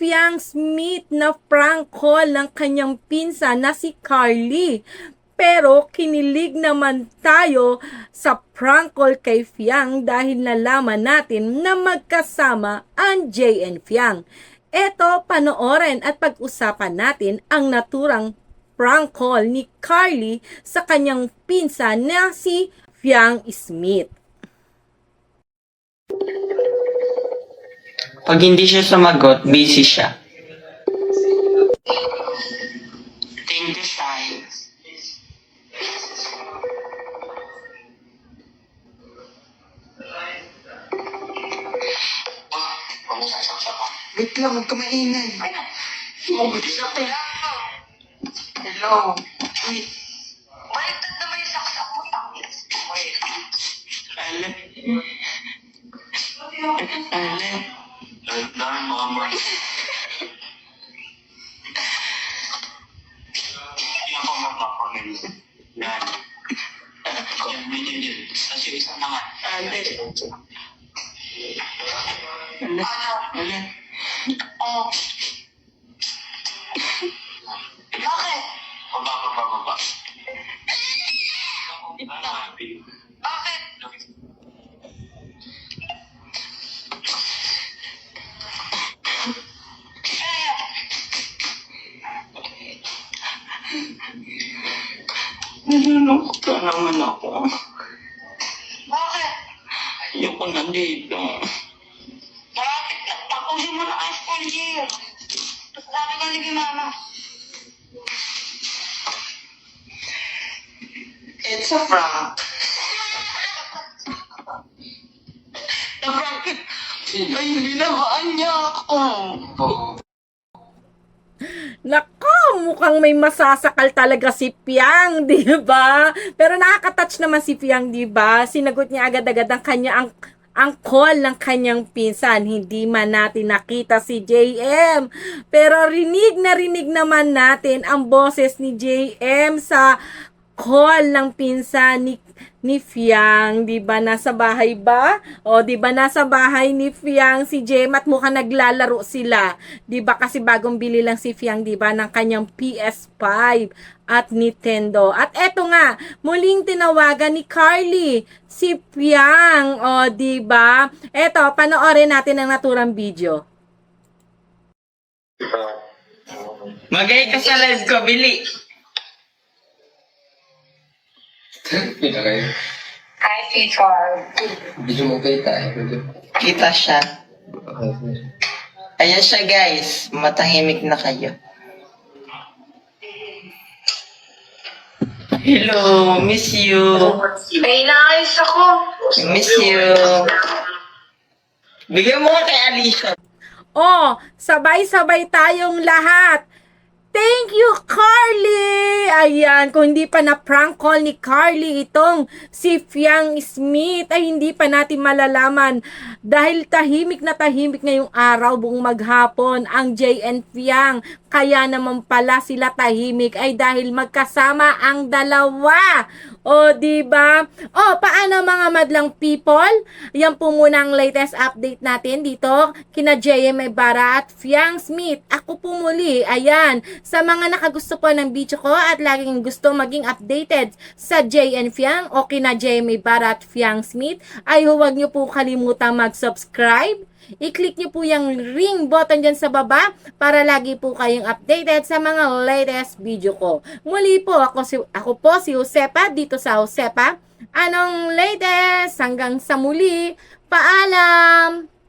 Fiang Smith na prank call ng kanyang pinsan na si Carly. Pero kinilig naman tayo sa prank call kay Fiang dahil nalaman natin na magkasama ang Jay and Fiang. Eto, panoorin at pag-usapan natin ang naturang prank call ni Carly sa kanyang pinsan na si Fiang Smith. Pag hindi siya sumagot, busy siya. Thank you, Shai. Wait lang, huwag ka maingay. Mabuti na tayo. Hello. Wait. Baliktad naman yung saksak mo, tangis. Wait. Alan. Alan. Bakit? Baba, baba, baba. Bakit? Nalulungkot ka naman ako. bakit? Ayoko na dito. Bakit? Tapusin mo na ang school year. Tapos sabi ko ni mama. It's a prank. Na-prank Ay, binabaan niya ako. Nako, mukhang may masasakal talaga si Piang, di ba? Pero nakaka-touch naman si Piang, di ba? Sinagot niya agad-agad ang kanya ang ang call ng kanyang pinsan. Hindi man natin nakita si JM. Pero rinig na rinig naman natin ang boses ni JM sa call ng pinsan ni ni Fiang, 'di ba nasa bahay ba? O 'di ba nasa bahay ni Fiang si Jem at mukhang naglalaro sila. 'Di ba kasi bagong bili lang si Fiang 'di ba ng kanyang PS5 at Nintendo. At eto nga, muling tinawagan ni Carly si Fiang, o 'di ba? Eto, panoorin natin ang naturang video. Magay ka sa live ko, Bili. Kita kayo. Hi, teacher. Video mo kita eh. Kita siya. Ayan siya, guys. Matahimik na kayo. Hello, miss you. May naayos ako. Miss you. Bigyan mo nga kay Alicia. Oh, sabay-sabay tayong lahat. Thank you, Carly! Ayan, kung hindi pa na-prank call ni Carly itong si Fiang Smith, ay hindi pa natin malalaman. Dahil tahimik na tahimik ngayong araw buong maghapon ang JN Fiang. Kaya naman pala sila tahimik ay dahil magkasama ang dalawa. O, di ba? O, paano mga madlang people? Yan po muna ang latest update natin dito kina JM Ibarra at Fiang Smith. Ako po muli, ayan, sa mga nakagusto po ng video ko at laging gusto maging updated sa JN Fiang o kina JM Ibarra at Fiang Smith, ay huwag niyo po kalimutang mag-subscribe i-click nyo po yung ring button dyan sa baba para lagi po kayong updated sa mga latest video ko. Muli po, ako, si, ako po si Josepa dito sa Josepa. Anong latest? Hanggang sa muli. Paalam!